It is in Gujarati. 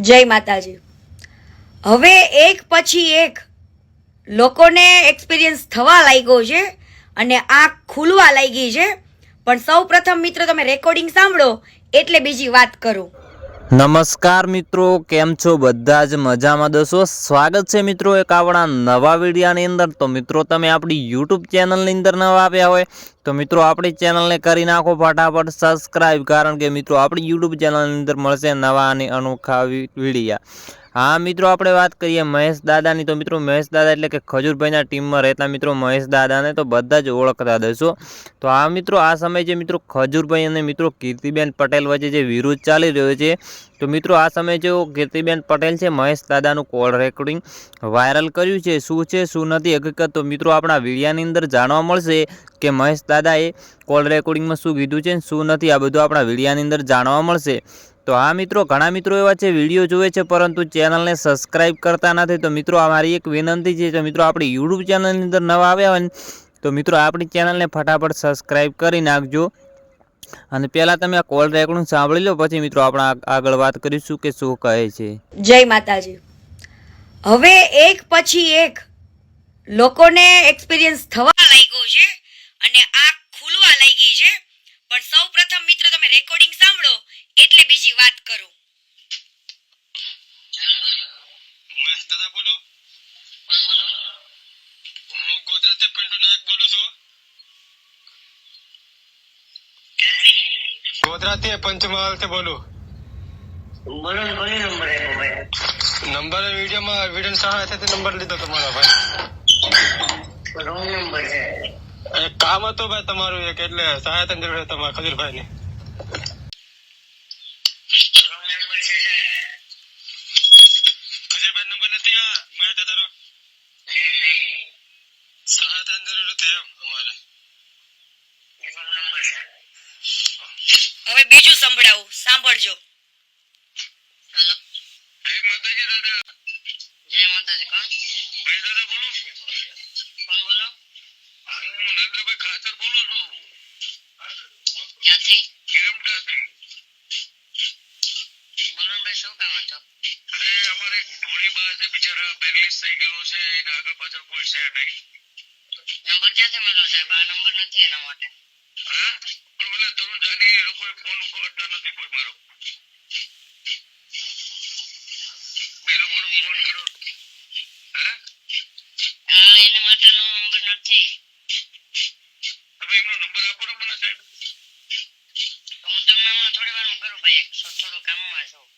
જય માતાજી. હવે એક પછી એક લોકોને એક્સપિરિયન્સ થવા લાગ્યો છે અને આંખ ખુલવા લાગી છે. પણ સૌ પ્રથમ મિત્રો, તમે રેકોર્ડિંગ સાંભળો, એટલે બીજી વાત કરું. નમસ્કાર મિત્રો, કેમ છો બધા જ મજામાં? દોસ્તો, સ્વાગત છે મિત્રો એક આપણા નવા વિડીયાની અંદર. તો મિત્રો, તમે આપણી યુટ્યુબ ચેનલની અંદર નવા આવ્યા હોય, તો મિત્રો, આપણી ચેનલને કરી નાખો ફટાફટ સબસ્ક્રાઈબ કારણ કે મિત્રો, આપણી યુટ્યુબ ચેનલની અંદર મળશે નવા અને અનોખા વિડીયા હા, મિત્રો, આપણે વાત કરીએ મહેશ દાદાની. તો મિત્રો, મહેશ દાદા એટલે કે ખજૂરભાઈના ટીમમાં રહેતા મિત્રો મહેશ દાદાને તો બધા જ ઓળખતા દશો તો આ મિત્રો, આ સમય જે મિત્રો ખજૂરભાઈ અને મિત્રો કીર્તિબેન પટેલ વચ્ચે જે વિરોધ ચાલી રહ્યો છે, તો મિત્રો, આ સમયે જેવો કીર્તિબેન પટેલ છે, મહેશ દાદાનું કોલ રેકોર્ડિંગ વાયરલ કર્યું છે. શું છે, શું નથી, હકીકત તો મિત્રો, આપણા વિડીયાની અંદર જાણવા મળશે. કે મહેશ દાદાએ કોલ રેકોર્ડિંગમાં શું કીધું છે શું નથી, આ બધું આપણા વિડીયાની અંદર જાણવા મળશે. તો આ મિત્રો, ઘણા મિત્રો એવા છે, વીડિયો જોવે છે, પરંતુ ચેનલને સબસ્ક્રાઇબ કરતા નથી. તો મિત્રો અમારી એક વિનંતી છે તો મિત્રો આપણી યુટ્યુબ ચેનલની અંદર નવા આવ્યા હોય તો મિત્રો આપણી ચેનલને ફટાફટ સબસ્ક્રાઇબ કરી નાખજો. અને પહેલા તમે આ કોલ રેકોર્ડિંગ સાંભળી લો, પછી મિત્રો આપણે આગળ વાત કરીશું કે શું કહે છે. જય માતાજી. હવે એક પછી એક લોકોને એક્સપિરિયન્સ થવા લાગ્યો છે. અને આંખ ખુલવા લાગી છે. પણ સૌ પ્રથમ મિત્રો તમે રેકોર્ડિંગ સાંભળો એટલે બીજી વાત કરું. મહેશ દાદા બોલો. હું ગોધરાથી પિન્ટુ નાયક બોલું છું. ગોધરાથી પંચમહાલથી બોલું. નંબર આપ્યો ભાઈ? નંબર વિડીયોમાં વીડિયો સહાય નંબર લીધો તમારો ભાઈ. રોંગ નંબર છે. કામ હતું ભાઈ તમારું એક એટલે સહાયતા જરૂર તમારા ખજીરભાઈ ની હવે બીજું સંભળાવું સાંભળજો. હેલો. જય માતાજી દાદા. જય માતાજી કોણ? ભાઈ દાદા બોલો. કોણ બોલો? અરે અમારે ધૂળીબા છે બિચારા પેરેલિસ થઈ ગયેલો છે કોઈ છે નંબર ક્યાંથી કોઈ મારો. મેં લોકોને ફોન કર્યો. હા? હા એના માટેનો નંબર નથી. તમે એમનો નંબર આપો ને મને સાહેબ. હું તમને હમણાં થોડી વારમાં કરું ભાઈ થોડું કામમાં છું.